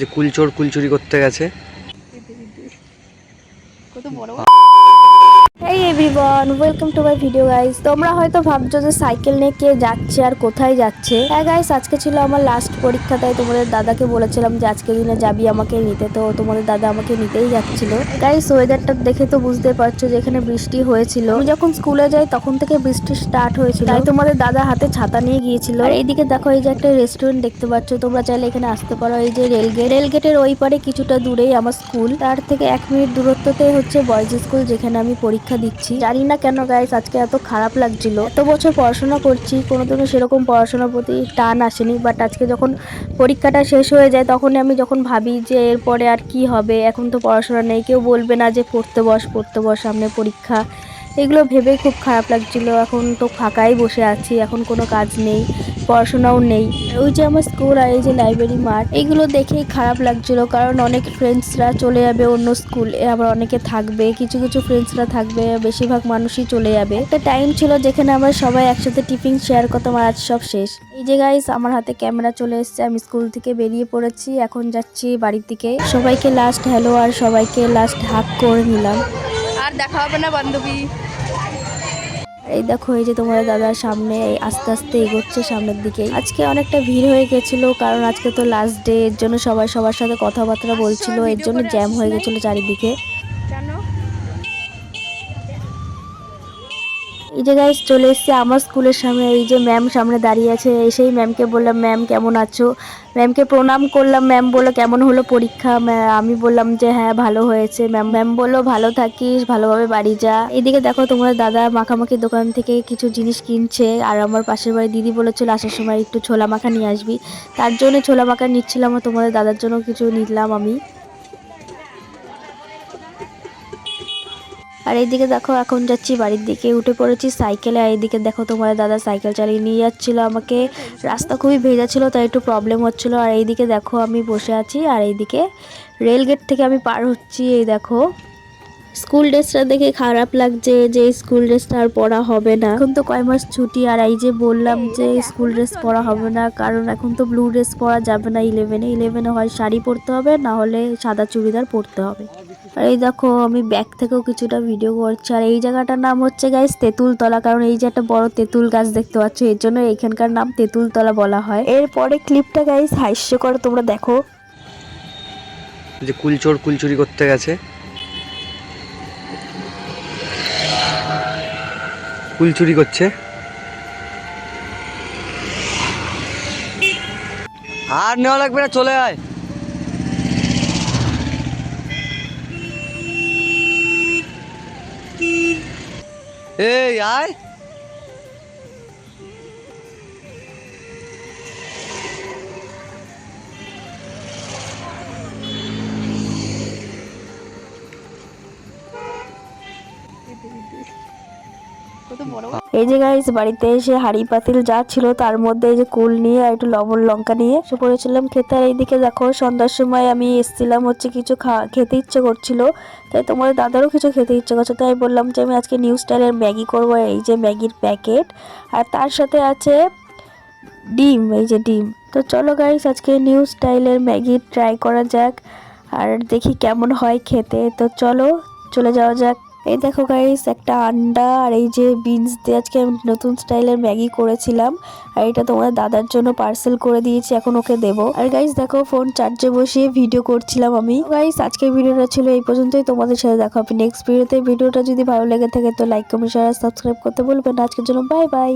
যে কুলচোর কুলচুরি করতে গেছে। কত বড়। এই everyone welcome to my video guys তোমরা হয়তো ভাবছ যে সাইকেল নিয়ে কে যাচ্ছে আর কোথায় যাচ্ছে। হ্যাঁ গাইস আজকে ছিল আমার লাস্ট পরীক্ষা, তাই তোমাদের দাদাকে বলেছিলাম যে আজকে দিনে যাবি আমাকে নিতে, তো তোমাদের দাদা আমাকে নিতেই যাচ্ছিল। গাইস ওয়েদারটা দেখে তো বুঝতে পারছ যে এখানে বৃষ্টি হয়েছিল। আমি যখন স্কুলে যাই, তখন থেকে বৃষ্টি স্টার্ট হয়েছিল। তাই তোমাদের দাদা হাতে ছাতা নিয়ে গিয়েছিল। আর এইদিকে দেখো, এই যে একটা রেস্টুরেন্ট দেখতে পাচ্ছ, তোমরা চাইলে এখানে আসতে পারো। এই যে রেলগেট রেলগেটের ওই পারে কিছুটা দূরেই আমার স্কুল তার থেকে এক মিনিট দূরত্বতে হচ্ছে বয়েজ স্কুল যেখানে আমি পরীক্ষা দিচ্ছি। জানি না কেন গাইস আজকে এত খারাপ লাগছিল। এত বছর পড়াশোনা করছি, কোনোদিনও সেরকম পড়াশোনার প্রতি টান আসেনি। বাট আজকে যখন পরীক্ষাটা শেষ হয়ে যায়, তখনই আমি যখন ভাবি যে এরপরে আর কি হবে, এখন তো পড়াশোনা নেই, কেউ বলবে না যে পড়তে বস পড়তে বস, সামনে পরীক্ষা। এগুলো ভেবে খুব খারাপ লাগছিল। এখন তো ফাঁকাই বসে আছি, এখন কোনো কাজ নেই। পড়াশোনাও নেই। ওই যে আমার স্কুল আর এই যে লাইব্রেরি মাঠ এইগুলো দেখেই খারাপ লাগছিল কারণ অনেক ফ্রেন্ডসরা চলে যাবে অন্য স্কুলে আবার অনেকে থাকবে, কিছু কিছু ফ্রেন্ডসরা থাকবে, বেশিরভাগ মানুষই চলে যাবে। একটা টাইম ছিল যেখানে আমরা সবাই একসাথে টিফিন শেয়ার করতাম আর আজ সব শেষ। এই যে গাইস আমার হাতে ক্যামেরা চলে এসেছে, আমি স্কুল থেকে বেরিয়ে পড়েছি, এখন যাচ্ছি বাড়ির দিকে। সবাইকে লাস্ট হ্যালো আর সবাইকে লাস্ট হাক করে নিলাম। আর দেখা হবে না বান্ধবী। এই দেখো, এই যে তোমার দাদার সামনে আস্তে আস্তে এগোচ্ছে সামনের দিকে আজকে অনেকটা ভিড় হয়ে গেছিল, কারণ আজকে তো লাস্ট ডে এর জন্য সবাই সবার সাথে কথাবার্তা বলছিল, এর জন্য জ্যাম হয়ে গেছিল চারিদিকে। এই যে গাইস চলে এসেছে আমার স্কুলের সামনে। এই যে ম্যাম সামনে দাঁড়িয়ে আছে এসেই ম্যামকে বললাম ম্যাম কেমন আছো? ম্যামকে প্রণাম করলাম। ম্যাম বলল, কেমন হলো পরীক্ষা? আমি বললাম যে হ্যাঁ ভালো হয়েছে। ম্যাম ম্যাম বলল, ভালো থাকিস, ভালোভাবে বাড়ি যা। এদিকে দেখো, তোমার দাদা মাখামাখি দোকান থেকে কিছু জিনিস কিনছে। আর আমার পাশের বাড়ি দিদি বলেছিল আসার সময় একটু ছোলা মাখা নিয়ে আসবি। তার জন্য ছোলা মাখা নিচ্ছিলাম, আর তোমাদের দাদার জন্য কিছু নিলাম আমি। আর এইদিকে দেখো, এখন যাচ্ছি বাড়ির দিকে। উঠে পড়েছি সাইকেলে। আর এইদিকে দেখো, তোমার দাদা সাইকেল চালিয়ে নিয়ে যাচ্ছিল আমাকে। রাস্তা খুবই ভেজা ছিল, তাই একটু প্রবলেম হচ্ছিল। আর এইদিকে দেখো, আমি বসে আছি। আর এইদিকে রেল গেট থেকে আমি পার হচ্ছি। এই দেখো স্কুল ড্রেসটা দেখে খারাপ লাগছে যে স্কুল ড্রেসটা আর পরা হবে না। এখন তো কয় মাস ছুটি, আর এই যে বললাম যে স্কুল ড্রেস পরা হবে না, কারণ এখন তো ব্লু ড্রেস পরা যাবে না। ইলেভেনে ইলেভেনে হয় শাড়ি পরতে হবে, না হলে সাদা চুড়িদার পরতে হবে। আর এই দেখো, আমি ব্যাগ থেকেও কিছুটা ভিডিও করছি। আর এই জায়গাটার নাম হচ্ছে গাইস তেঁতুলতলা, কারণ এই যে একটা বড় তেঁতুল গাছ দেখতে পাচ্ছ, এর জন্য এখানকার নাম তেঁতুলতলা বলা হয়। এরপরে ক্লিপটা গাইস হাস্যকর, তোমরা দেখো। যে কুলচোর কুলচুরি করতে গেছে। কুলচুরি করছে। আর নেওয়া লাগবে না, চলে আয়। এই আয় এই যে গাইস বাড়িতে এসে হাড়ি পাতিল যা ছিল তার মধ্যে এই যে কুল নিয়ে আর একটু লবণ লঙ্কা নিয়ে এসে পড়েছিলাম খেতে। আর এইদিকে দেখো, সন্ধ্যার সময় আমি এসেছিলাম হচ্ছে কিছু খা, খেতে ইচ্ছে করছিল। তাই তোমার দাদারও কিছু খেতে ইচ্ছে করছে। তাই বললাম যে আমি আজকে নিউ স্টাইলের ম্যাগি করব, এই যে ম্যাগির প্যাকেট আর তার সাথে আছে ডিম, এই যে ডিম। তো চলো গাইস আজকে নিউ স্টাইলের ম্যাগি ট্রাই করা যাক। আর দেখি কেমন হয় খেতে। তো চলো, চলে যাওয়া যাক। এই দেখো গাইস একটা আন্ডা আর এই যে বিনস দিয়ে আজকে আমি নতুন স্টাইলের ম্যাগি করেছিলাম। আর এটা তোমার দাদার জন্য পার্সেল করে দিয়েছি, এখন ওকে দেব। আর গাইস দেখো ফোন চার্জে বসিয়ে ভিডিও করছিলাম আমি। গাইস আজকের ভিডিওটা ছিল এই পর্যন্তই। তোমাদের সাথে দেখো হবে নেক্সট ভিডিওতে ভিডিওটা যদি ভালো লেগে থাকে তো লাইক কমেন্ট শেয়ার সাবস্ক্রাইব করতে বলবেন আজকের জন্য বাই বাই